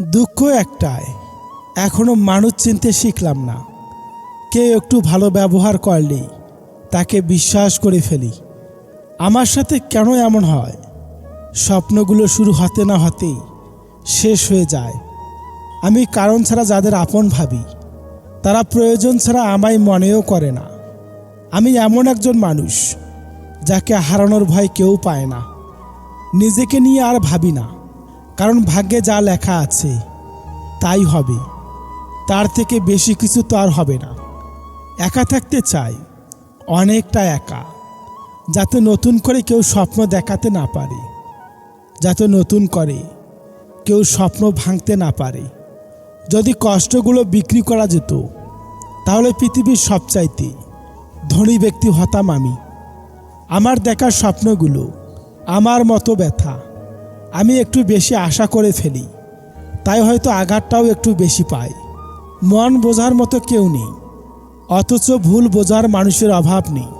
দুঃখ একটাই, এখনও মানুষ চিনতে শিখলাম না। কেউ একটু ভালো ব্যবহার করলেই তাকে বিশ্বাস করে ফেলি। আমার সাথে কেন এমন হয়? স্বপ্নগুলো শুরু হতে না হতেই শেষ হয়ে যায়। আমি কারণ ছাড়া যাদের আপন ভাবি, তারা প্রয়োজন ছাড়া আমায় মনেও করে না। আমি এমন একজন মানুষ, যাকে হারানোর ভয় কেউ পায় না। নিজেকে নিয়ে আর ভাবি না। কারণ ভাগ্যে যা লেখা আছে, তাই হবে। তার থেকে বেশি কিছু তো আর হবে না। একা থাকতে চাই, অনেকটা একা, যাতে নতুন করে কেউ স্বপ্ন দেখাতে না পারে, যাতে নতুন করে কেউ স্বপ্ন ভাঙতে না পারে। যদি কষ্টগুলো বিক্রি করা যেত, তাহলে পৃথিবীর সবচাইতে ধনী ব্যক্তি হতাম আমি। আমার দেখা স্বপ্নগুলো, আমার মতো ব্যথা আমি একটু বেশি আশা করে ফেলি, তাই হয়তো আঘাতটাও একটু বেশি পাই মন বোঝার মতো কেউ নেই, অথচ ভুল বোঝার মানুষের অভাব নেই।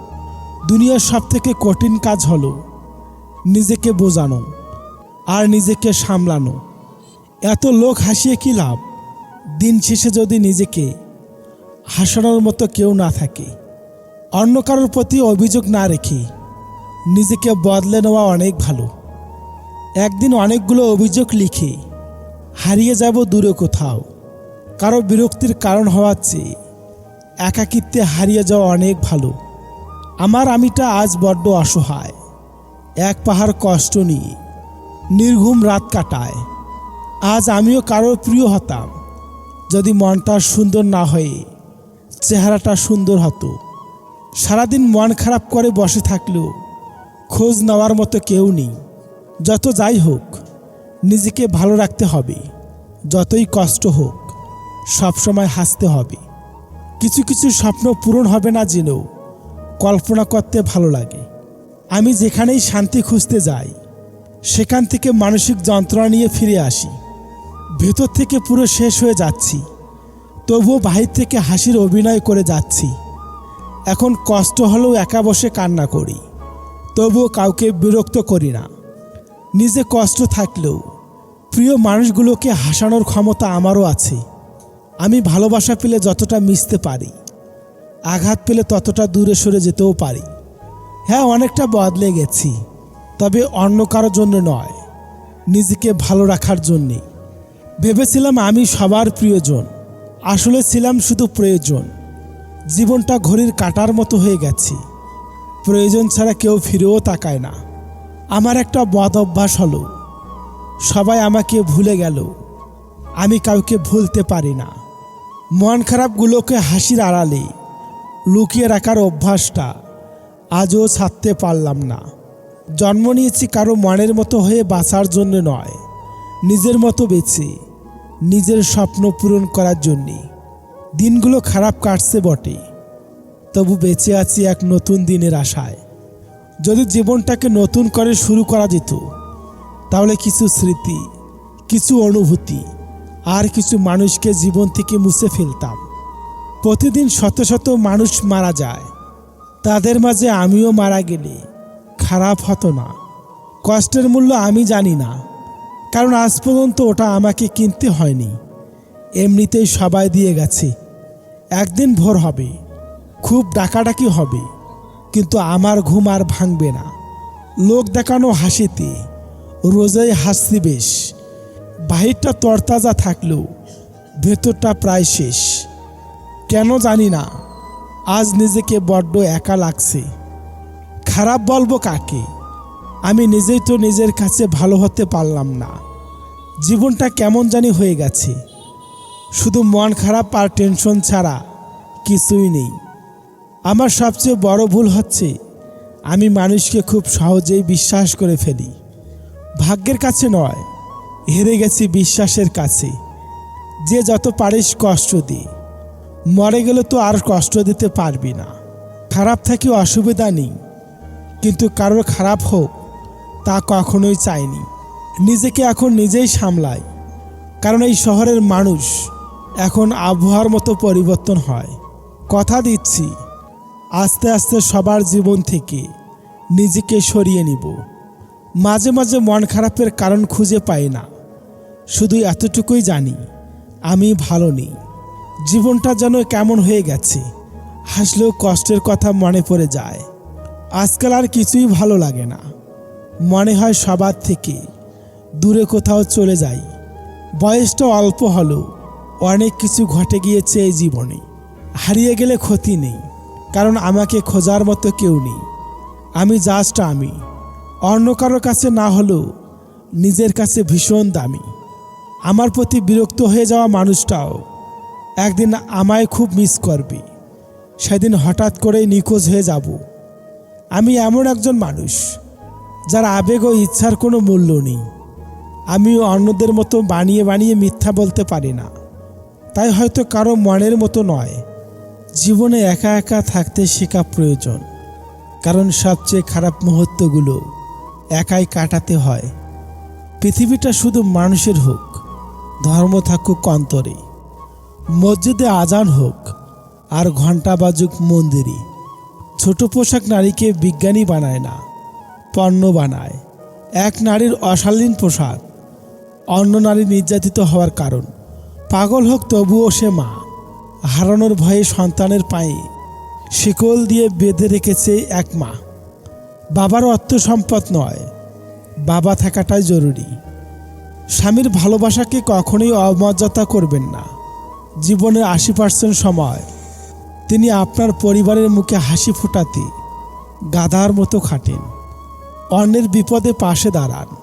দুনিয়ার সব থেকে কঠিন কাজ হলো নিজেকে বোঝানো আর নিজেকে সামলানো। এত লোক হাসিয়ে কি লাভ? দিন শেষে যদি নিজেকে হাসানোর মতো কেউ না থাকে, অন্য কারোর প্রতি অভিযোগ না রেখে নিজেকে বদলে নেওয়া অনেক ভালো। একদিন অনেকগুলো অভিযোগ লিখে হারিয়ে যাব দূরে কোথাও। কারও বিরক্তির কারণ হওয়ার চেয়ে একাকিত্বে হারিয়ে যাওয়া অনেক ভালো। আমার আমিটা আজ বড্ড অসহায়। এক পাহাড় কষ্ট নিয়ে নির্ঘুম রাত কাটায়। আজ আমিও কারোর প্রিয় হতাম। যদি মনটা সুন্দর না হয়ে চেহারাটা সুন্দর হতো। সারাদিন মন খারাপ করে বসে থাকলেও খোঁজ নেওয়ার মতো কেউ নেই। যত যাই হোক, নিজেকে ভালো রাখতে হবে। যতই কষ্ট হোক সবসময় হাসতে হবে। কিছু কিছু স্বপ্ন পূরণ হবে না জেনেও কল্পনা করতে ভালো লাগে। আমি যেখানেই শান্তি খুঁজতে যাই, সেখান থেকে মানসিক যন্ত্রণা নিয়ে ফিরে আসি। ভেতর থেকে পুরো শেষ হয়ে যাচ্ছি, তবুও বাহির থেকে হাসির অভিনয় করে যাচ্ছি। এখন কষ্ট হলেও একা বসে কান্না করি, তবুও কাউকে বিরক্ত করি না। নিজে কষ্ট থাকলেও প্রিয় মানুষগুলোকে হাসানোর ক্ষমতা আমারও আছে। আমি ভালোবাসা পেলে যতটা মিশতে পারি, আঘাত পেলে ততটা দূরে সরে যেতেও পারি। হ্যাঁ অনেকটা বদলে গেছি, তবে অন্য কারোর জন্য নয়, নিজেকে ভালো রাখার জন্যে। ভেবেছিলাম আমি সবার প্রিয়জন, আসলে ছিলাম শুধু প্রয়োজন। জীবনটা ঘড়ির কাটার মতো হয়ে গেছে, প্রয়োজন ছাড়া কেউ ফিরেও তাকায় না। আমার একটা বদ অভ্যাস হলো। সবাই আমাকে ভুলে গেল। আমি কাউকে ভুলতে পারি না। মন খারাপগুলোকে হাসির আড়ালে লুকিয়ে রাখার অভ্যাসটা আজও ছাড়তে পারলাম না। জন্ম নিয়েছি কারও মনের মতো হয়ে বাঁচার জন্য নয়, নিজের মতো বেছে নিজের স্বপ্ন পূরণ করার জন্যে। দিনগুলো খারাপ কাটছে বটে, তবু বেঁচে আছি এক নতুন দিনের আশায়। যদি জীবনটাকে নতুন করে শুরু করা যেত, তাহলে কিছু স্মৃতি, কিছু অনুভূতি, আর কিছু মানুষকে জীবন থেকে মুছে ফেলতাম। প্রতিদিন শত শত মানুষ মারা যায়। তাদের মাঝে আমিও মারা গেলে খারাপ হতো না। কষ্টের মূল্য আমি জানি না, কারণ আজ পর্যন্ত ওটা আমাকে কিনতে হয়নি। এমনিতেই সবাই দিয়ে গেছে। একদিন ভোর হবে, খুব ডাকাডাকি হবে। কিন্তু আমার ঘুম আর ভাঙবে না। লোক দেখানো হাসিতে রোজই হাসছি বেশ। বাহিরটা তরতাজা থাকলেও ভেতরটা প্রায় শেষ। কেন জানি না, আজ নিজেকে বড্ড একা লাগছে। খারাপ বলব কাকে? আমি নিজেই তো নিজের কাছে ভালো হতে পারলাম না। জীবনটা কেমন জানি হয়ে গেছে। শুধু মন খারাপ আর টেনশন ছাড়া কিছুই নেই। আমার সবচেয়ে বড় ভুল হচ্ছে আমি মানুষকে খুব সহজেই বিশ্বাস করে ফেলি। ভাগ্যের কাছে নয়, হেরে গেছি বিশ্বাসের কাছে। যে যত পারিস কষ্ট দি। মরে গেলে তো আর কষ্ট দিতে পারবি না। খারাপ থাকি অসুবিধা নেই, কিন্তু কারোর খারাপ হোক, তা কখনোই চাইনি। নিজেকে এখন নিজেই সামলাই, কারণ এই শহরের মানুষ এখন আবহাওয়ার মতো পরিবর্তন হয়। কথা দিচ্ছি। আস্তে আস্তে সবার জীবন থেকে নিজেকে সরিয়ে নিব। মাঝে মাঝে মন খারাপের কারণ খুঁজে পাই না। শুধু এতটুকুই জানি, আমি ভালো নেই। জীবনটা যেন কেমন হয়ে গেছে, হাসলেও কষ্টের কথা মনে পড়ে যায়। আজকাল আর কিছুই ভালো লাগে না। মনে হয় সবার থেকে দূরে কোথাও চলে যাই। বয়সটা অল্প হলেও অনেক কিছু ঘটে গিয়েছে এই জীবনে। হারিয়ে গেলে ক্ষতি নেই। কারণ আমাকে খোঁজার মতো কেউ নেই। আমি জাস্ট আমি। অন্য কারোর কাছে না হলেও নিজের কাছে ভীষণ দামি। আমার প্রতি বিরক্ত হয়ে যাওয়া মানুষটাও একদিন আমায় খুব মিস করবে। সেদিন হঠাৎ করেই নিখোঁজ হয়ে যাব। আমি এমন একজন মানুষ যার আবেগ ও ইচ্ছার কোনো মূল্য নেই। আমি অন্যদের মতো বানিয়ে বানিয়ে মিথ্যা বলতে পারি না। তাই হয়তো কারও মনের মতো নয়। জীবনে একা একা থাকতে শেখা প্রয়োজন, কারণ সবচেয়ে খারাপ মুহূর্তগুলো একাই কাটাতে হয়। পৃথিবীটা শুধু মানুষের হোক, ধর্ম থাকুক অন্তরে, মসজিদে আজান হোক, আর ঘণ্টা বাজুক মন্দিরে। ছোট পোশাক নারীকে বিজ্ঞানী বানায় না, পণ্য বানায়। এক নারীর অশালীন পোশাক অন্য নারী নির্যাতিত হওয়ার কারণ। পাগল হোক তবুও সে মা। হারানোর ভয়ে সন্তানের পায়ে শিকল দিয়ে বেঁধে রেখেছে এক মা। বাবার অর্থ সম্পদ নয়, বাবা থাকাটাই জরুরি। স্বামীর ভালোবাসাকে কখনোই অমর্যাদা করবেন না। জীবনের আশি পার্সেন্ট সময় তিনি আপনার পরিবারের মুখে হাসি ফোটাতে গাধার মতো খাটেন। অন্যের বিপদে পাশে দাঁড়ান।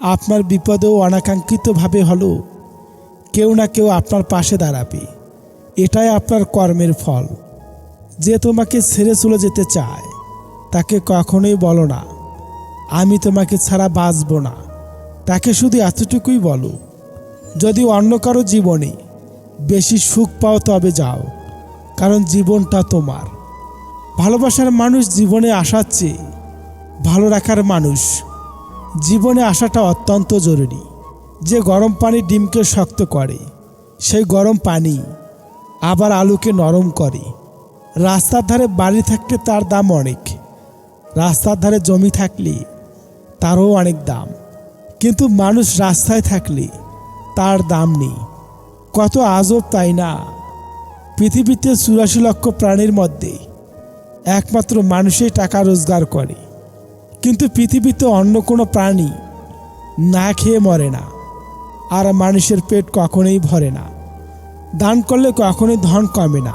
আপনার বিপদেও অনাকাঙ্ক্ষিতভাবে হলেও কেউ না কেউ আপনার পাশে দাঁড়াবে। এটাই আপনার কর্মের ফল। যে তোমাকে ছেড়ে চলে যেতে চায়, তাকে কখনোই বলো না। আমি তোমাকে ছাড়া বাঁচব না। তাকে শুধু এতটুকুই বলো, যদি অন্য কারও জীবনে বেশি সুখ পাও তবে যাও, কারণ জীবনটা তোমার। ভালোবাসার মানুষ জীবনে আসার চেয়ে ভালো রাখার মানুষ জীবনে আসাটা অত্যন্ত জরুরি। যে গরম পানি ডিমকে শক্ত করে, সেই গরম পানি আবার আলুকে নরম করে। রাস্তার ধারে বাড়ি থাকলে তার দাম অনেক। রাস্তার ধারে জমি থাকলে তারও অনেক দাম। কিন্তু মানুষ রাস্তায় থাকলে তার দাম নেই। কত আজব তাই না? পৃথিবীতে চুরাশি লক্ষ প্রাণীর মধ্যে একমাত্র মানুষই টাকা রোজগার করে। কিন্তু পৃথিবীতে অন্য কোনো প্রাণী না খেয়ে মরে না। আর মানুষের পেট কখনোই ভরে না। দান করলে কখনোই ধন কমে না।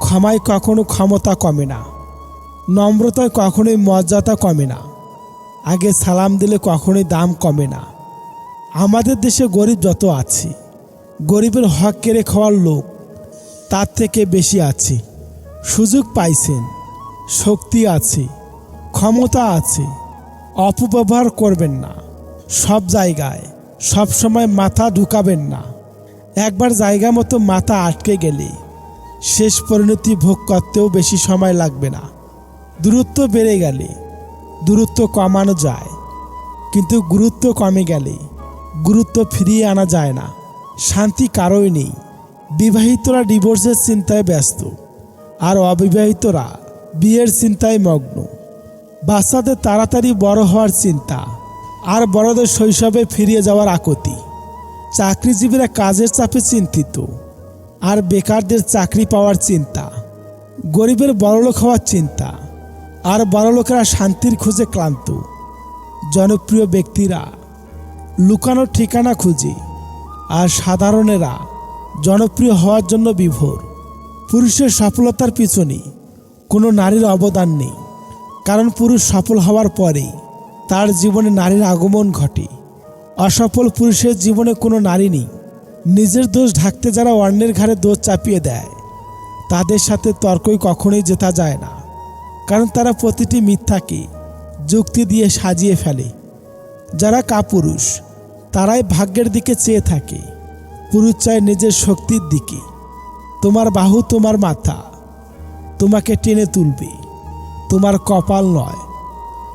ক্ষমায় কখনো ক্ষমতা কমে না। নম্রতায় কখনোই মর্যাদা কমে না। আগে সালাম দিলে কখনোই দাম কমে না। আমাদের দেশে গরিব যত আছে, গরিবের হক কেড়ে খাওয়ার লোক তার থেকে বেশি আছে। সুযোগ পাইছেন, শক্তি আছে, ক্ষমতা আছে, অপব্যবহার করবেন না। সব জায়গায়, সব সময় মাথা ঢুকাবেন না। একবার জায়গা মতো মাথা আটকে গেলে শেষ পরিণতি ভোগ করতেও বেশি সময় লাগবে না। দূরত্ব বেড়ে গেলে দূরত্ব কমানো যায়, কিন্তু গুরুত্ব কমে গেলে গুরুত্ব ফিরিয়ে আনা যায় না। শান্তি কারোই নেই। বিবাহিতরা ডিভোর্সের চিন্তায় ব্যস্ত আর অবিবাহিতরা বিয়ের চিন্তায় মগ্ন। বাচ্চাদের তাড়াতাড়ি বড় হওয়ার চিন্তা আর বড়দের শৈশবে ফিরিয়ে যাওয়ার আকতি চাকরিজীবীরা কাজের চাপে চিন্তিত আর বেকারদের চাকরি পাওয়ার চিন্তা, গরিবের বড়লোক হওয়ার চিন্তা আর বড়লোকেরা শান্তির খোঁজে ক্লান্ত। জনপ্রিয় ব্যক্তিরা লুকানোর ঠিকানা খুঁজে আর সাধারণেরা জনপ্রিয় হওয়ার জন্য বিভোর। পুরুষের সফলতার পিছনে কোনো নারীর অবদান নেই, কারণ পুরুষ সফল হওয়ার পরেই তার জীবনে নারীর আগমন ঘটে। অসফল পুরুষের জীবনে কোনো নারী নেই। নিজের দোষ ঢাকতে যারা অন্যের ঘাড়ে দোষ চাপিয়ে দেয়, তাদের সাথে তর্কই কখনোই জেতা যায় না। কারণ তারা প্রতিটি মিথ্যাকে যুক্তি দিয়ে সাজিয়ে ফেলে। যারা কাপুরুষ, তারাই ভাগ্যের দিকে চেয়ে থাকে। পুরুষ চায় নিজের শক্তির দিকে। তোমার বাহু তোমার মাথা। তোমাকে টেনে তুলবে। তোমার কপাল নয়।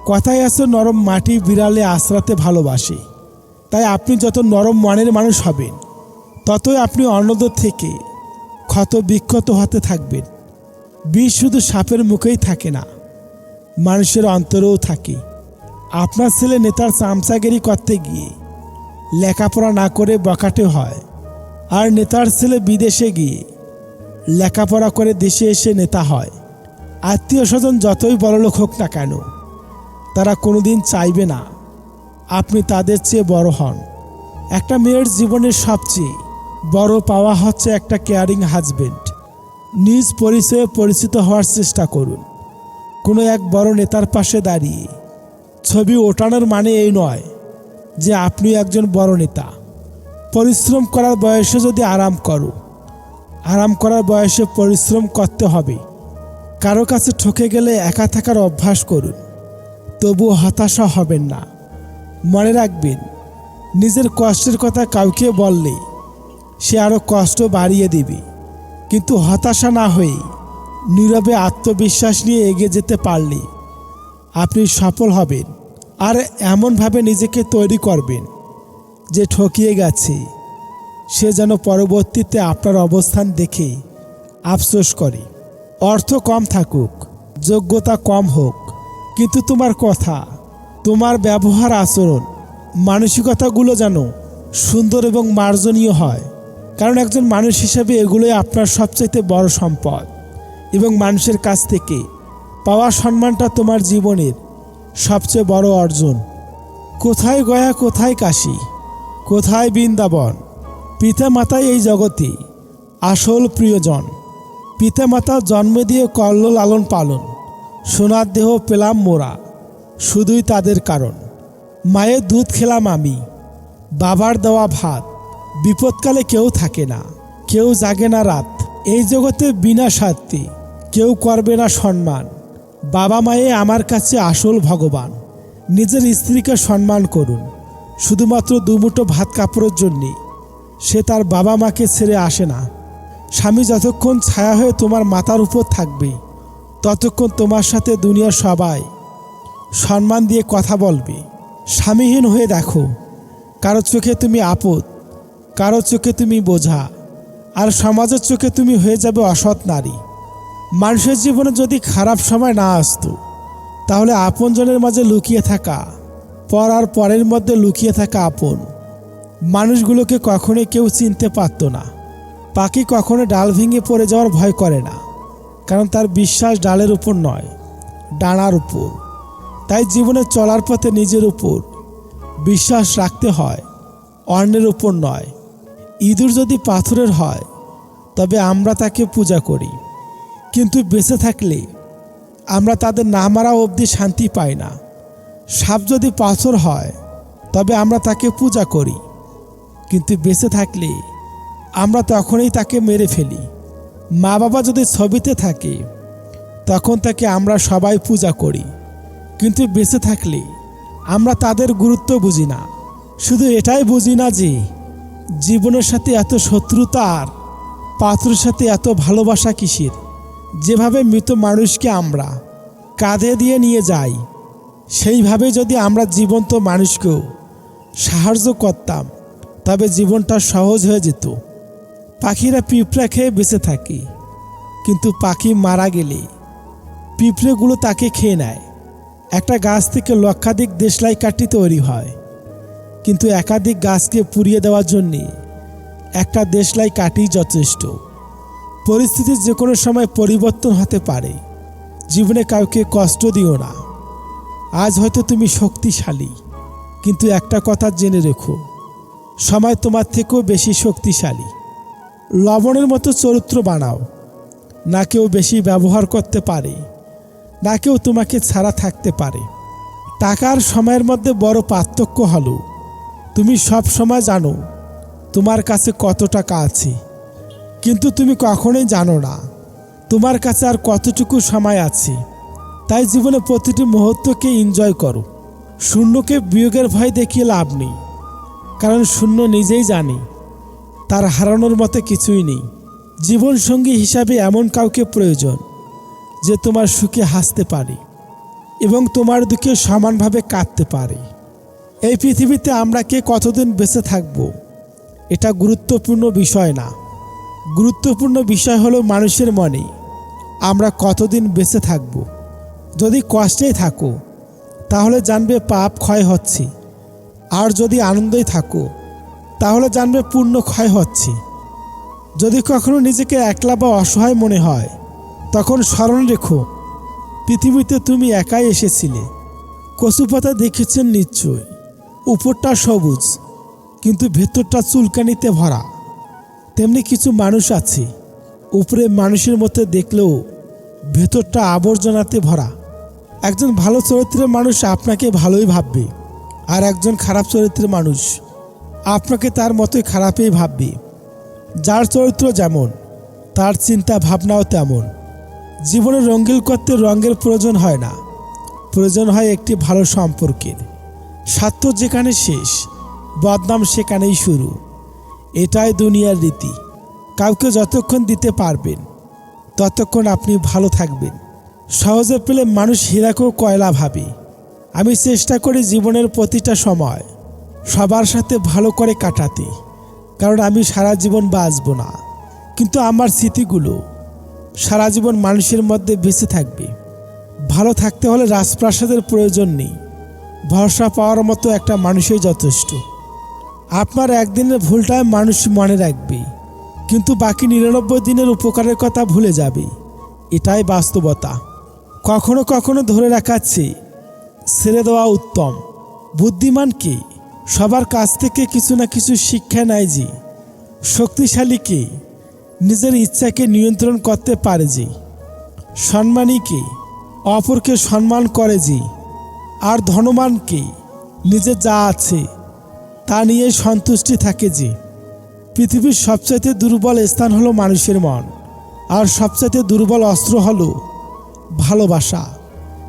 কথায় আছে, নরম মাটি বিড়ালে আশ্রাতে ভালোবাসে। তাই আপনি যত নরম মনের মানুষ হবেন, ততই আপনি অন্যদের থেকে ক্ষত বিক্ষত হতে থাকবেন। বিষ শুধু সাপের মুখেই থাকে না, মানুষের অন্তরেও থাকে। আপনার ছেলে নেতার চামচাগিরি করতে গিয়ে লেখাপড়া না করে বকাটে হয়, আর নেতার ছেলে বিদেশে গিয়ে লেখাপড়া করে দেশে এসে নেতা হয়। আত্মীয় স্বজন যতই বড়লোক হোক না কেন, তারা কোনোদিন চাইবে না আপনি তাদের চেয়ে বড় হন। একটা মেয়ের জীবনের সবচেয়ে বড় পাওয়া হচ্ছে একটা কেয়ারিং হাজবেন্ড নিজ পরিচয়ে পরিচিত হওয়ার চেষ্টা করুন। কোনো এক বড় নেতার পাশে দাঁড়িয়ে ছবি ওঠানোর মানে এই নয় যে আপনি একজন বড় নেতা। পরিশ্রম করার বয়সে যদি আরাম করো, আরাম করার বয়সে পরিশ্রম করতে হবে। কারও কাছে ঠকে গেলে একা থাকার অভ্যাস করুন। তবুও হতাশা হবেন না। মনে রাখবেন, নিজের কষ্টের কথা কাউকে বললে সে আরও কষ্ট বাড়িয়ে দেবে। কিন্তু হতাশা না হয়ে, নীরবে আত্মবিশ্বাস নিয়ে এগিয়ে যেতে পারলে আপনি সফল হবেন আর এমনভাবে নিজেকে তৈরি করবেন যে ঠকিয়ে গেছে। সে যেন পরবর্তীতে আপনার অবস্থান দেখে আফসোস করে। অর্থ কম থাকুক, যোগ্যতা কম হোক, কিন্তু তোমার কথা তোমার ব্যবহার আচরণ, মানসিকতাগুলো যেন সুন্দর এবং মার্জনীয় হয়। কারণ একজন মানুষ হিসেবে এগুলোই আপনার সবচাইতে বড় সম্পদ এবং মানুষের কাছ থেকে পাওয়া সম্মানটা তোমার জীবনের সবচেয়ে বড় অর্জন। কোথায় গয়া, কোথায় কাশি, কোথায় বৃন্দাবন? পিতা মাতাই এই জগতে আসল প্রিয়জন। পিতা মাতা জন্ম দিয়ে করল লালন পালন, সোনার দেহ পেলাম মোরা। শুধুই তাদের কারণ। মায়ের দুধ খেলাম আমি, বাবার দেওয়া ভাত। বিপদকালে কেউ থাকে না, কেউ জাগে না রাত। এই জগতে বিনা স্বার্থে কেউ করবে না সম্মান। বাবা মায়ে আমার কাছে আসল ভগবান। নিজের স্ত্রীকে সম্মান করুন। শুধুমাত্র দুমুঠো ভাত কাপড়ের জন্যে। সে তার বাবা মাকে ছেড়ে আসে না। স্বামী যতক্ষণ ছায়া হয়ে তোমার মাথার উপর থাকবে, ততক্ষণ তোমার সাথে দুনিয়ার সবাই সম্মান দিয়ে কথা বলবে। স্বামীহীন হয়ে দেখো। কারও চোখে তুমি আপদ, কারও চোখে তুমি বোঝা, আর সমাজের চোখে তুমি হয়ে যাবে অসৎ নারী। মানুষের জীবনে যদি খারাপ সময় না আসতো, তাহলে আপনজনের মাঝে লুকিয়ে থাকা, পর আর পরের মধ্যে লুকিয়ে থাকা আপন। মানুষগুলোকে কখনোই কেউ চিনতে পারত না। পাখি কখনো ডাল ভেঙে পড়ে যাওয়ার ভয় করে না, কারণ তার বিশ্বাস ডালের উপর নয়, ডানার উপর। তাই জীবনে চলার পথে নিজের উপর বিশ্বাস রাখতে হয়, অন্যের উপর নয়। ইঁদুর যদি পাথরের হয়, তবে আমরা তাকে পূজা করি। কিন্তু বেঁচে থাকলে আমরা তাদের না মারা অবধি শান্তি পাই না। সাপ যদি পাথর হয়, তবে আমরা তাকে পূজা করি। কিন্তু বেঁচে থাকলে আমরা তখনই তাকে মেরে ফেলি। মা বাবা যদি ছবিতে থাকে, তখন তাকে আমরা সবাই পূজা করি। কিন্তু বেঁচে থাকলে আমরা তাদের গুরুত্ব বুঝি না। শুধু এটাই বুঝি না যে, জীবনের সাথে এত শত্রুতা আর পাথরের সাথে এত ভালোবাসা কিসের? যেভাবে মৃত মানুষকে আমরা কাঁধে দিয়ে নিয়ে যাই, সেইভাবে যদি আমরা জীবন্ত মানুষকেও সাহায্য করতাম, তবে জীবনটা সহজ হয়ে যেত। পাখিরা পিঁপড়া খেয়ে বেঁচে থাকে, কিন্তু পাখি মারা গেলে পিঁপড়েগুলো তাকে খেয়ে নেয়। একটা গাছ থেকে লক্ষাধিক দেশলাই কাঠি তৈরি হয়। কিন্তু একাধিক গাছকে পুড়িয়ে দেওয়ার জন্যে একটা দেশলাই কাঠি যথেষ্ট। পরিস্থিতির যে কোনো সময় পরিবর্তন হতে পারে। জীবনে কাউকে কষ্ট দিও না। আজ হয়তো তুমি শক্তিশালী। কিন্তু একটা কথা জেনে রেখো, সময় তোমার থেকেও বেশি শক্তিশালী। লবণের মতো চরিত্র বানাও, না কেউ বেশি ব্যবহার করতে পারে। না কেউ তোমাকে ছাড়া থাকতে পারে। টাকার সময়ের মধ্যে বড় পার্থক্য হলো। তুমি সব সময় জানো, তোমার কাছে কত টাকা আছে। কিন্তু তুমি কখনোই জানো না, তোমার কাছে আর কতটুকু সময় আছে। তাই জীবনে প্রতিটি মুহূর্তকে এনজয় করো। শূন্যকে বিয়োগের ভয় দেখিয়ে লাভ নেই। কারণ শূন্য নিজেই জানে, তার হারানোর মতো কিছুই নেই। জীবনসঙ্গী হিসাবে এমন কাউকে প্রয়োজন। যে তোমার সুখে হাসতে পারে এবং তোমার দুঃখে সমানভাবে কাঁদতে পারে। এই পৃথিবীতে আমরা কে কতদিন বেঁচে থাকব? এটা গুরুত্বপূর্ণ বিষয় না। গুরুত্বপূর্ণ বিষয় হলো মানুষের মনে, আমরা কতদিন বেঁচে থাকব? যদি কষ্টেই থাকো, তাহলে জানবে পাপ ক্ষয় হচ্ছে। আর যদি আনন্দেই থাকো, তাহলে জানবে পূর্ণ ক্ষয় হচ্ছে। যদি কখনো নিজেকে একলা বা অসহায় মনে হয় তখন স্মরণ রেখো, পৃথিবীতে তুমি একাই এসেছিলে। কচুপাতা দেখেছেন নিশ্চয়, উপরটা সবুজ, কিন্তু ভেতরটা চুলকানিতে ভরা। তেমনি কিছু মানুষ আছে, উপরে মানুষের মতো দেখলেও ভেতরটা আবর্জনাতে ভরা। একজন ভালো চরিত্রের মানুষ আপনাকে ভালোই ভাববে, আর একজন খারাপ চরিত্রের মানুষ আপনাকে তার মতোই খারাপই ভাববে। যার চরিত্র যেমন, তার চিন্তা ভাবনাও তেমন। জীবনে রঙ্গিল করতে রঙের প্রয়োজন হয় না। প্রয়োজন হয় একটি ভালো সম্পর্কের। স্বার্থ যেখানে শেষ, বদনাম সেখানেই শুরু। এটাই দুনিয়ার রীতি। কাউকে যতক্ষণ দিতে পারবেন, ততক্ষণ আপনি ভালো থাকবেন। সহজে পেলে মানুষ হীরাকেও কয়লা ভাবে। আমি চেষ্টা করি জীবনের প্রতিটা সময় সবার সাথে ভালো করে কাটাতে, কারণ আমি সারা জীবন বাঁচব না। কিন্তু আমার স্মৃতিগুলো সারা জীবন মানুষের মধ্যে বেঁচে থাকবে। ভালো থাকতে হলে রাজপ্রাসাদের প্রয়োজন নেই। ভরসা পাওয়ার মতো একটা মানুষই যথেষ্ট। আপনার একদিনের ভুলটায় মানুষ মনে রাখবে, কিন্তু বাকি নিরানব্বই দিনের উপকারের কথা ভুলে যাবে। এটাই বাস্তবতা। কখনো কখনো ধরে রাখাচ্ছে, ছেড়ে দেওয়া উত্তম। বুদ্ধিমান কে? সবার কাছ থেকে কিছু না কিছু শিক্ষা নেয় যে, শক্তিশালী কে? নিজের ইচ্ছাকে নিয়ন্ত্রণ করতে পারে যে সম্মানী কে অপরকে সম্মান করে যে আর ধনবানকে, নিজে যা আছে, তা নিয়ে সন্তুষ্টি থাকে যে পৃথিবীর সবচাইতে দুর্বল স্থান হলো মানুষের মন। আর সবচাইতে দুর্বল অস্ত্র হলো ভালোবাসা।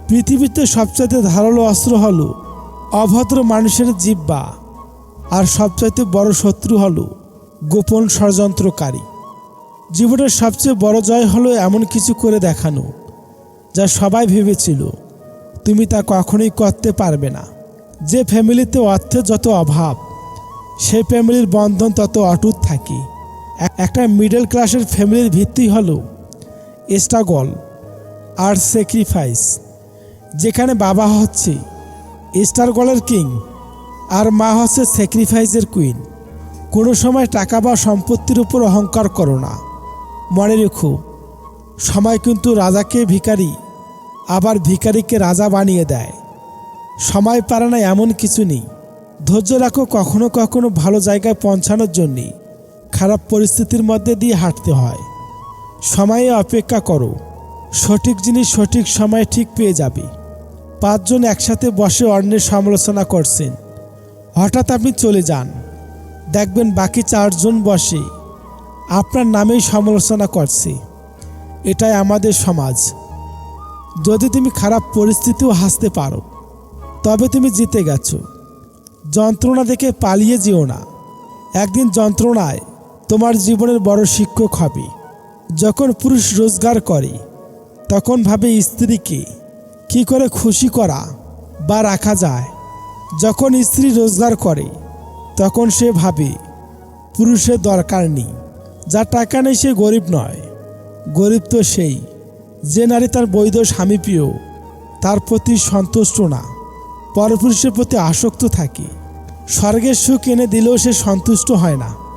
পৃথিবীতে সবচাইতে ধারালো অস্ত্র হলো অভদ্র মানুষের জিব্বা আর সবচাইতে বড় শত্রু হলো গোপন ষড়যন্ত্রকারী। জীবনের সবচেয়ে বড় জয় হলো এমন কিছু করে দেখানো, যা সবাই ভেবেছিল, তুমি তা কখনোই করতে পারবে না। যে ফ্যামিলিতে অর্থের যত অভাব, সেই ফ্যামিলির বন্ধন তত অটুট থাকে। একটা মিডল ক্লাসের ফ্যামিলির ভিত্তি হলো স্ট্রাগল আর স্যাক্রিফাইস, যেখানে বাবা হচ্ছে স্টারগলের কিং আর মা হচ্ছে স্যাক্রিফাইসের কুইন। কোনো সময় টাকা বা সম্পত্তির উপর অহংকার করো না। মনে রেখো, সময় কিন্তু রাজাকে ভিখারি, আবার ভিখারিকে রাজা বানিয়ে দেয়। সময় পারে না এমন কিছু নেই। ধৈর্য রাখো কখনো কখনো ভালো জায়গায় পৌঁছানোর জন্যে। খারাপ পরিস্থিতির মধ্যে দিয়ে হাঁটতে হয়। সময়ে অপেক্ষা করো। সঠিক জিনিস সঠিক সময়ে ঠিক পেয়ে যাবে। পাঁচজন একসাথে বসে অন্যের সমালোচনা করছেন। হঠাৎ আপনি চলে যান। দেখবেন বাকি চারজন বসে আপনার নামেই সমালোচনা করছে। এটাই আমাদের সমাজ। যদি তুমি খারাপ পরিস্থিতিও হাসতে পারো, তবে তুমি জিতে গেছো। যন্ত্রণা দেখে পালিয়ে যেও না। একদিন যন্ত্রণায় তোমার জীবনের বড় শিক্ষক হবে। যখন পুরুষ রোজগার করে, তখন ভাবে স্ত্রীকে কি করে খুশি করা বা রাখা যায়। যখন স্ত্রী রোজগার করে, তখন সে ভাবে পুরুষের দরকার নেই। যা টাকা নেই সে গরিব নয়। গরিব তো সেই, যে নারী তার বৈধ স্বামী প্রিয়, তার প্রতি সন্তুষ্ট না। পরপুরুষের প্রতি আসক্ত থাকে। স্বর্গের সুখ এনে দিলেও সে সন্তুষ্ট হয় না।